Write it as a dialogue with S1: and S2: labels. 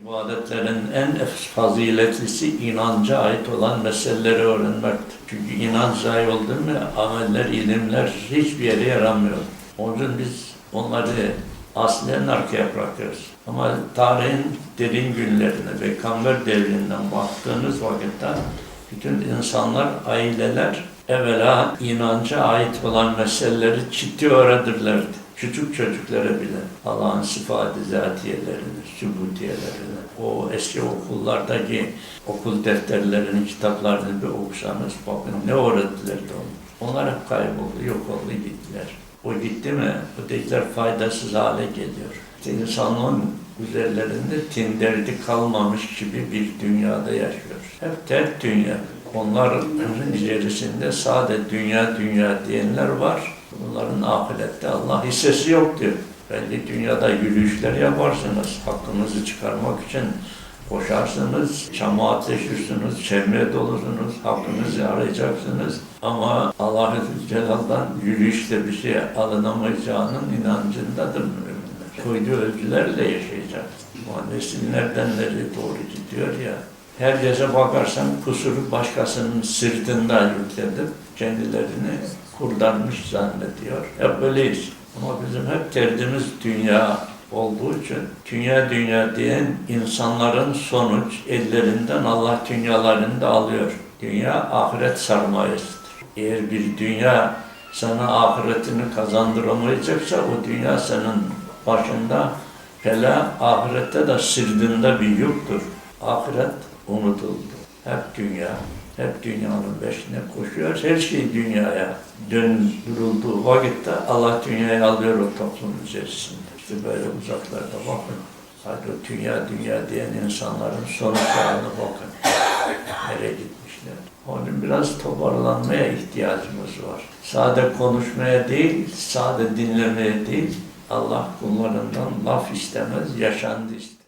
S1: İbadetlerin en faziletlisi inanca ait olan meseleleri öğrenmektir. Çünkü inanç zayıf oldu mu ameller, ilimler hiçbir yere yaramıyor. Onun için biz onları aslen arkaya bırakıyoruz. Ama tarihin derin günlerine, Peygamber devrinden baktığınız vakitte bütün insanlar, aileler evvela inanca ait olan meseleleri ciddi öğrenirlerdi. Küçük çocuklara bile Allah'ın sıfat-ı zatiyelerini, sübutiyelerini, o eski okullardaki okul defterlerini, kitaplarını bir okusanız bakın ne öğrettilerdi onu. Onlar hep kayboldu, yok oldu, gittiler. O gitti mi, ötekiler faydasız hale geliyor. İşte insanlığın üzerlerinde tinderdi kalmamış gibi bir dünyada yaşıyoruz. Hep tek dünya. Onların içerisinde sade dünya dünya diyenler var. Bunların ahirette Allah hissesi yok diyor. Belli dünyada yürüyüşler yaparsınız. Hakkınızı çıkarmak için koşarsınız, çama ateşirsiniz, çevre dolursunuz, hakkınızı arayacaksınız. Ama Allah-u Celal'dan yürüyüşte bir şey alınamayacağının inancındadır müminler. Koyduğu ölçülerle yaşayacak. Bu nesillerden nereye doğru gidiyor ya. Herkese bakarsan kusuru başkasının sırtında yükledip kendilerini kurtarmış zannediyor. Hep böyleyiz. Ama bizim hep derdimiz dünya olduğu için dünya dünya diyen insanların sonuç ellerinden Allah dünyalarını da alıyor. Dünya ahiret sarmayesidir. Eğer bir dünya sana ahiretini kazandıramayacaksa o dünya senin başında bela ahirette de sırtında bir yüktür. Ahiret unutuldu. Hep dünya, hep dünyanın peşine koşuyor. Her şey dünyaya döndürüldüğü vakitte Allah dünyayı alıyor o toplum içerisinde. İşte böyle uzaklarda bakın. Hadi o dünya dünya diyen insanların sonuçlarına bakın. Nereye gitmişler. Onun biraz toparlanmaya ihtiyacımız var. Sade konuşmaya değil, sade dinlemeye değil, Allah kullarından laf istemez, yaşandı ister.